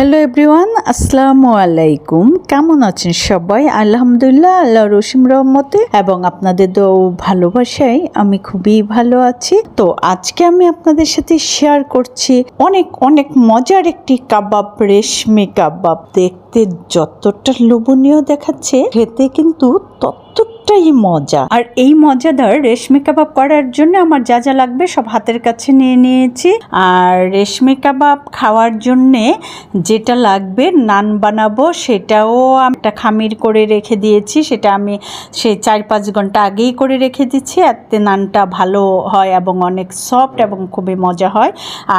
Hello everyone আসসালামু আলাইকুম কেমন আছেন সবাই? আলহামদুলিল্লাহ আল্লাহ রসিম রহমতে এবং আপনাদের তো ভালোবাসায় আমি খুবই ভালো আছি। তো আজকে আমি আপনাদের সাথে শেয়ার করছি অনেক অনেক মজার একটি কাবাব, রেশমি কাবাব। দেখতে যতটা লোভনীয় দেখাচ্ছে, খেতে কিন্তু ততটাই মজা। আর এই মজাদার রেশমি কাবাব করার জন্য আমার যা যা লাগবে সব হাতের কাছে নিয়ে নিয়েছি। আর রেশমি কাবাব খাওয়ার জন্যে যেটা লাগবে নান বানাবো, সেটাও আমি একটা খামির করে রেখে দিয়েছি। সেটা আমি সে চার পাঁচ ঘণ্টা আগেই করে রেখে দিচ্ছি। এতে নানটা ভালো হয় এবং অনেক সফট এবং খুবই মজা হয়।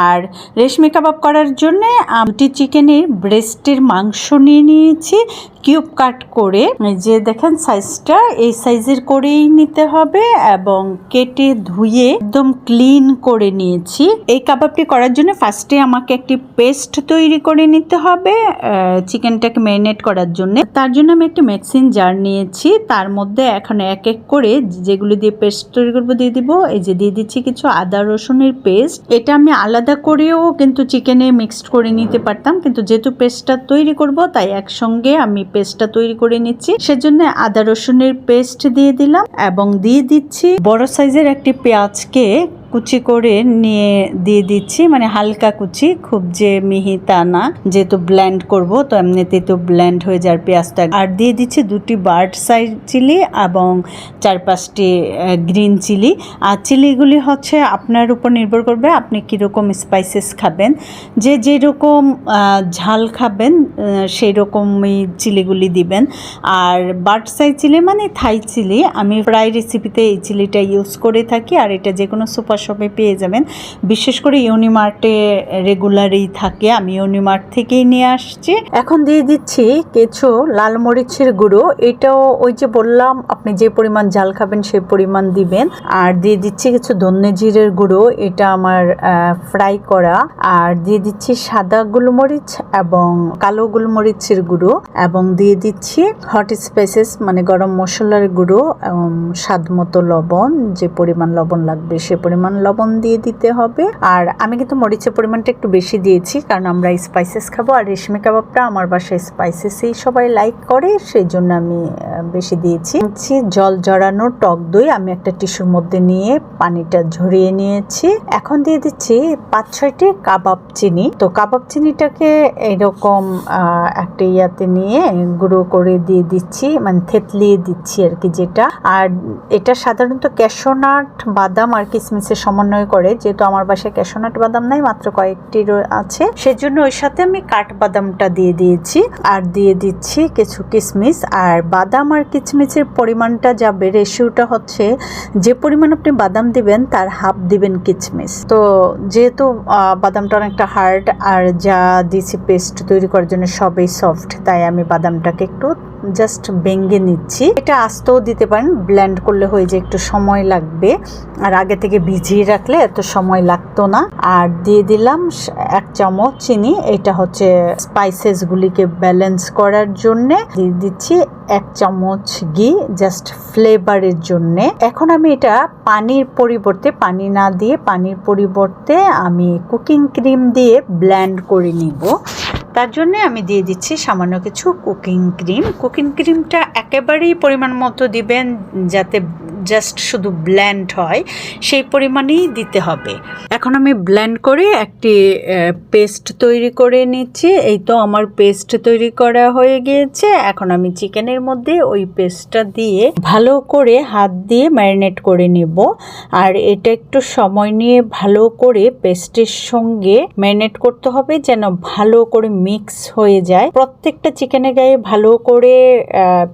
আর রেশমি কাবাব করার জন্যে আমটি চিকেনের ব্রেস্টের মাংস নিয়ে নিয়েছি। কিউব কাট করে যে দেখেন সাইজটা এই সাইজের করেই নিতে হবে এবং কেটে ধুয়ে একদম ক্লিন করে নিয়েছি। এই কাবাবটি করার জন্য ফার্স্টে আমাকে একটি পেস্ট তৈরি করে নিতে হবে চিকেনটাকে ম্যারিনেট করার জন্য। তার জন্য আমি একটি মেক্সিন জার নিয়েছি। তার মধ্যে এখন এক এক করে যেগুলো দিয়ে পেস্ট তৈরি করব দিয়ে দিব, এই যে দিয়ে দিচ্ছি কিছু আদা, রসুনের পেস্ট এটা আমি আলাদা করেও কিন্তু চিকেনে মিক্সড করে নিতে পারতাম, কিন্তু যেহেতু পেস্টটা তৈরি করব, তাই একসঙ্গে আমি পেস্টটা তৈরি করে নিচ্ছি। সেজন্য আদা রসুনের পেস্ট দিয়ে দিলাম এবং দিয়ে দিচ্ছি। বড় সাইজের একটি পেঁয়াজকে কুচি করে নিয়ে দিয়ে দিচ্ছি মানে হালকা কুচি, খুব যে মিহি তা না। যেহেতু ব্ল্যান্ড করব, তো এমনিতেই তো ব্ল্যান্ড হয়ে যার পেঁয়াজটা। আর দিয়ে দিচ্ছি দুটি বার্ড সাইজ চিলি এবং চার পাঁচটি গ্রিন চিলি। আর চিলিগুলি হচ্ছে আপনার উপর নির্ভর করবে আপনি কীরকম স্পাইসেস খাবেন। যে যেরকম ঝাল খাবেন সেই রকমই চিলিগুলি দিবেন। আর বার্ড সাইজ চিলি মানে থাই চিলি। আমি ফ্রাই রেসিপিতে এই চিলিটা ইউজ করে থাকি, আর এটা যে কোনো সুপার শপে পেয়ে যাবেন। বিশেষ করে ইউনিমার্টে রেগুলারই থাকে। আমি ইউনিমার্ট থেকেই নিয়ে আসছি। এখন দিয়ে দিচ্ছি কিছু লাল মরিচের গুঁড়ো। এটাও ওই যে বললাম, আপনি যে পরিমাণ ঝাল খাবেন সেই পরিমাণ দিবেন। আর দিয়ে দিচ্ছি কিছু ধনে জিরের গুঁড়ো। এটা আমার ফ্রাই করা। আর দিয়ে দিচ্ছি সাদা গোলমরিচ এবং কালো গোলমরিচের গুঁড়ো। এবং দিয়ে দিচ্ছি হট স্পাইসেস মানে গরম মশলার গুঁড়ো এবং স্বাদ মতো লবণ। যে পরিমাণ লবণ লাগবে সে পরিমাণ লবণ দিয়ে দিতে হবে। আর আমি কিন্তু মরিচের পরিমাণটা একটু বেশি দিয়েছি, কারণ আমরা স্পাইসেস খাব, আর রেশমি কাবাবটা আমার বাসায় স্পাইসেসই সবাই লাইক করে সেই জন্য আমি বেশি দিয়েছি। দিচ্ছি জল জড়ানো টক দই, আমি একটা টিস্যুর মধ্যে নিয়ে পানিটা ঝরিয়ে নিয়েছি। এখন দিয়ে দিচ্ছি পাঁচ ছয়টি কাবাব চিনি। তো কাবাব চিনিটাকে এরকম একটা ইয়াতে নিয়ে গুঁড়ো করে দিয়ে দিচ্ছি মানে থেতলিয়ে দিচ্ছি আর কি যেটা। আর এটা সাধারণত ক্যাশোনাট বাদাম আর কিসমিসের সমন্বয় করে, যেহেতু আমার বাসায় ক্যাশোনাট বাদাম নাই, মাত্র কয়েকটি আছে। সেজন্য ওই সাথে আমি কাঠবাদামটা দিয়ে দিয়েছি। আর দিয়ে দিচ্ছি কিছু কিসমিস। আর বাদাম আর কিসমিসের পরিমাণটা যাবে রেশিওটা হচ্ছে, যে পরিমাণ আপনি বাদাম দিবেন, তার হাফ দিবেন কিচমিস তো যেহেতু বাদামটা অনেকটা হার্ড আর যা দিছি পেস্ট তৈরি করার জন্য সবই সফট তাই আমি বাদামটাকে একটু জাস্ট ভেঙে নিচ্ছি। এটা আস্তেও দিতে পারেন ব্ল্যান্ড করলে হয়ে যে একটু সময় লাগবে। আর আগে থেকে ভিজিয়ে রাখলে এত সময় লাগতো না। আর দিয়ে দিলাম এক চামচ চিনি। এটা হচ্ছে স্পাইসেস গুলিকে ব্যালেন্স করার জন্যে। দিয়ে দিচ্ছি এক চামচ ঘি জাস্ট ফ্লেভারের জন্যে। এখন আমি এটা পানির পরিবর্তে, পানি না দিয়ে, পানির পরিবর্তে আমি কুকিং ক্রিম দিয়ে ব্ল্যান্ড করে নিব। তার জন্য আমি দিয়ে দিচ্ছি সামান্য কিছু কুকিং ক্রিম কুকিং ক্রিমটা একেবারেই পরিমাণ মতো দিবেন যাতে জাস্ট শুধু ব্ল্যান্ড হয়, সেই পরিমাণেই দিতে হবে। এখন আমি ব্ল্যান্ড করে একটি পেস্ট তৈরি করে নিচ্ছি। এই তো আমার পেস্ট তৈরি করা হয়ে গিয়েছে। এখন আমি চিকেনের মধ্যে ওই পেস্টটা দিয়ে ভালো করে হাত দিয়ে ম্যারিনেট করে নেব। আর এটা একটু সময় নিয়ে ভালো করে পেস্টের সঙ্গে ম্যারিনেট করতে হবে যেন ভালো করে মিক্স হয়ে যায়। প্রত্যেকটা চিকেনের গায়ে ভালো করে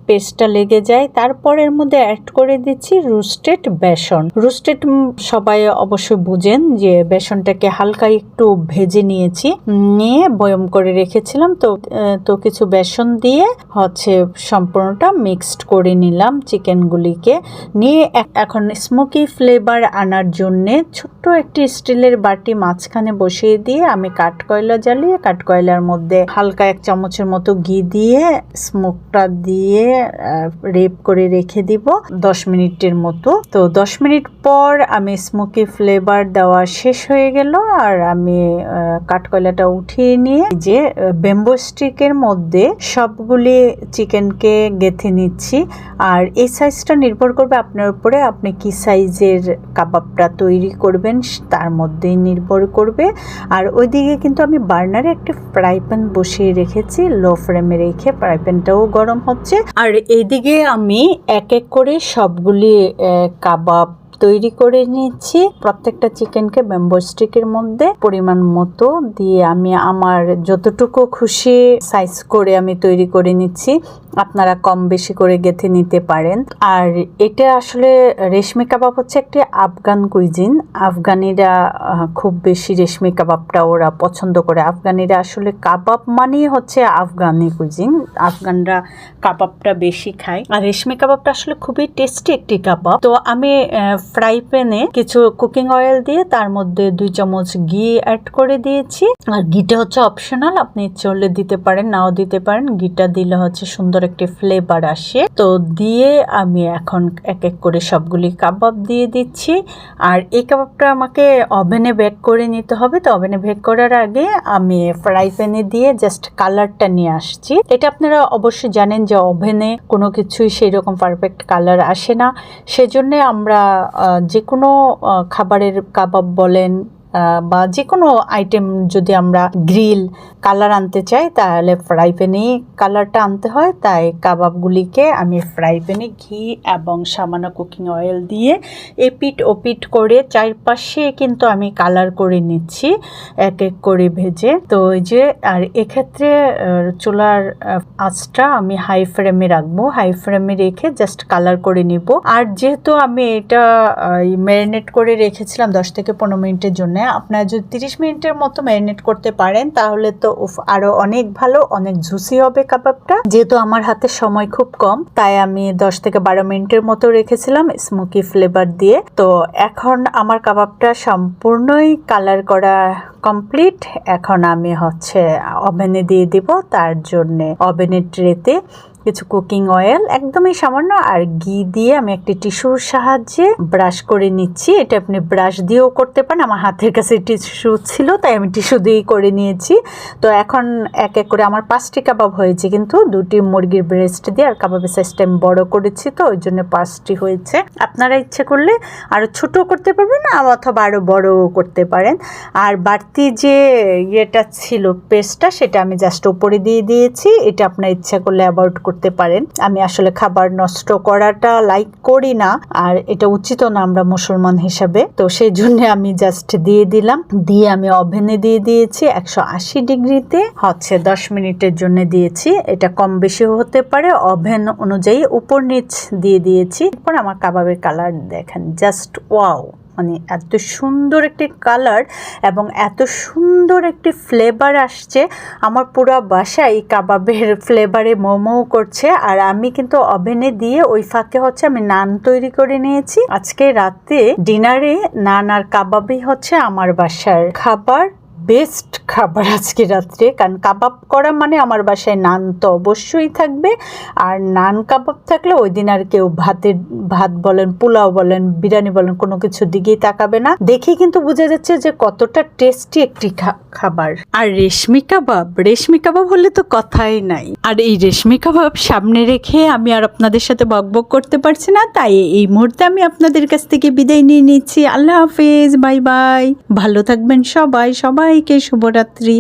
পেস্টটা লেগে যায়। তারপরের মধ্যে অ্যাড করে দিচ্ছি রোস্টেড বেসন। রোস্টেড সবাই অবশ্যই বুঝেন যে বেসনটাকে হালকা একটু ভেজে নিয়েছি। নিয়ে বয়ম করে রেখেছিলাম। তো তো কিছু বেসন দিয়ে হচ্ছে সম্পূর্ণটা মিক্সড করে নিলাম চিকেনগুলিকে নিয়ে এখন স্মোকি ফ্লেভার আনার জন্যে ছোট্ট একটি স্টিলের বাটি মাঝখানে বসিয়ে দিয়ে আমি কাঠকয়লা জ্বালিয়ে কাঠকয়লার মধ্যে হালকা এক চামচের মতো ঘি দিয়ে, স্মোকটা দিয়ে রেপ করে রেখে দিব দশ মিনিটের মতো। তো দশ মিনিট পর আমি স্মোকি ফ্লেভার দেওয়া শেষ হয়ে গেল আর আমি কাঠকয়লাটা উঠিয়ে নিয়ে যে বেম্বো স্টিকের মধ্যে সবগুলি চিকেনকে গেথে নিচ্ছি। আর এই সাইজটা নির্ভর করবে আপনার উপরে আপনি কি সাইজের কাবাবটা তৈরি করবেন, তার মধ্যেই নির্ভর করবে। আর ওইদিকে কিন্তু আমি বার্নারে একটা ফ্রাই প্যান বসিয়ে রেখেছি লো ফ্লেমে রেখে ফ্রাই প্যানটাও গরম হচ্ছে। আর এইদিকে আমি এক এক করে সবগুলি কাবাব তৈরি করে নিচ্ছি প্রত্যেকটা চিকেনকে ব্যাম্বো স্টিকের মধ্যে পরিমাণ মতো দিয়ে আমি আমার যতটুকু খুশি সাইজ করে আমি তৈরি করে নিচ্ছি। আপনারা কম বেশি করে গেথে নিতে পারেন। আর এটা আসলে রেশমি কাবাব হচ্ছে একটি আফগান কুইজিন আফগানিরা খুব বেশি রেশমি কাবাবটা ওরা পছন্দ করে। আফগানিরা আসলে কাবাব মানেই হচ্ছে আফগানি কুইজিন আফগানরা কাবাবটা বেশি খায়। আর রেশমি কাবাবটা আসলে খুবই টেস্টি একটি কাবাব। তো আমি ফ্রাই প্যানে কিছু কুকিং অয়েল দিয়ে তার মধ্যে দুই চামচ ঘি অ্যাড করে দিয়েছি। আর ঘিটা হচ্ছে অপশনাল, আপনি চলে দিতে পারেন, নাও দিতে পারেন। ঘিটা দিলে হচ্ছে সুন্দর একটি ফ্লেভার আসে। তো দিয়ে আমি এখন এক এক করে সবগুলি কাবাব দিয়ে দিচ্ছি। আর এই কাবাবটা আমাকে ওভেনে বেক করে নিতে হবে। তো ওভেনে বেক করার আগে আমি ফ্রাই প্যানে দিয়ে জাস্ট কালারটা নিয়ে আসছি। এটা আপনারা অবশ্যই জানেন যে ওভেনে কোনো কিছুই সেই রকম পারফেক্ট কালার আসে না। সেজন্য আমরা যে কোনো খাবারের কাবাব বলেন বা যে কোনো আইটেম যদি আমরা গ্রিল কালার আনতে চাই, তাহলে ফ্রাই প্যানেই কালারটা আনতে হয়। তাই কাবাবগুলিকে আমি ফ্রাই প্যানে ঘি এবং সামান্য কুকিং অয়েল দিয়ে এপিট ওপিট করে চারপাশে কিন্তু আমি কালার করে নিচ্ছি, এক এক করে ভেজে। তো ওই যে, আর এক্ষেত্রে চুলার আঁচটা আমি হাই ফ্রেমে রাখব। হাই ফ্রেমে রেখে জাস্ট কালার করে নিব। আর যেহেতু আমি এটা ম্যারিনেট করে রেখেছিলাম দশ থেকে পনেরো মিনিটের জন্য আপনারা যদি তিরিশ মিনিটের মতো ম্যারিনেট করতে পারেন তাহলে তো উফ, আরও অনেক ভালো অনেক জুসি হবে কাবাবটা। যেহেতু আমার হাতে সময় খুব কম তাই আমি দশ থেকে বারো মিনিটের মতো রেখেছিলাম স্মোকি ফ্লেভার দিয়ে। তো এখন আমার কাবাবটা সম্পূর্ণই কালার করা কমপ্লিট। এখন আমি হচ্ছে ওভেনে দিয়ে দিব তার জন্যে ওভেনের ট্রেতে কিছু কুকিং অয়েল একদমই সামান্য, আর ঘি দিয়ে আমি একটি টিস্যুর সাহায্যে ব্রাশ করে নিচ্ছি। এটা আপনি ব্রাশ দিয়েও করতে পারেন। আমার হাতের কাছে টিস্যু ছিল, তাই আমি টিস্যু দিয়েই করে নিয়েছি। তো এখন এক এক করে আমার পাঁচটি কাবাব হয়েছে, কিন্তু দুটি মুরগির ব্রেস্ট দিয়ে আর কাবাবের সাইজটা আমি বড় করেছি, তো ওই জন্য পাঁচটি হয়েছে। আপনারা ইচ্ছে করলে আরও ছোটো করতে পারবেন, অথবা আরও বড়ও করতে পারেন। আর বাড়তি যে ইয়েটা ছিল পেস্টটা সেটা আমি জাস্ট উপরে দিয়ে দিয়েছি। এটা আপনার ইচ্ছা করলে অ্যাভয়েড করতে পারেন। আমি আসলে খাবার নষ্ট করাটা লাইক করি না, আর এটা উচিত না আমরা মুসলমান হিসাবে। তো সেই জন্য আমি জাস্ট দিয়ে দিলাম। দিয়ে আমি ওভেনে দিয়ে দিয়েছি একশো আশি ডিগ্রিতে। হচ্ছে দশ মিনিটের জন্য দিয়েছি। এটা কম বেশি হতে পারে। ওভেন অনুযায়ী উপর নিচ দিয়ে দিয়েছি। এরপর আমার কাবাবের কালার দেখেন। জাস্ট ওয়াও মানে এত সুন্দর একটি কালার এবং এত সুন্দর একটি ফ্লেভার আসছে। আমার পুরো বাসায় এই কাবাবের ফ্লেভারে মোমো করছে আর আমি কিন্তু ওভেনে দিয়ে ওই ফাঁকে হচ্ছে আমি নান তৈরি করে নিয়েছি। আজকে রাতে ডিনারে নান আর কাবাবই হচ্ছে আমার বাসার খাবার। বেস্ট খাবার আজকে রাত্রে, কারণ কাবাব করা মানে আমার বাসায় নান তো অবশ্যই থাকবে। আর নান কাবাব থাকলে ওই দিন আর কেউ ভাতের, ভাত বলেন, পোলাও বলেন, বিরিয়ানি বলেন, কোনো কিছু দিকেই তাকাবে না। দেখে কিন্তু বোঝা যাচ্ছে যে কতটা টেস্টি একটি খাবার। আর রেশমি কাবাব রেশমি কাবাব হলে তো কথাই নাই। আর এই রেশমি কাবাব সামনে রেখে আমি আর আপনাদের সাথে বকবক করতে পারছি না, তাই এই মুহূর্তে আমি আপনাদের কাছ থেকে বিদায় নিয়ে নিচ্ছি। আল্লাহ হাফেজ, বাই বাই। ভালো থাকবেন সবাই সবাই সবাইকে শুভরাত্রি।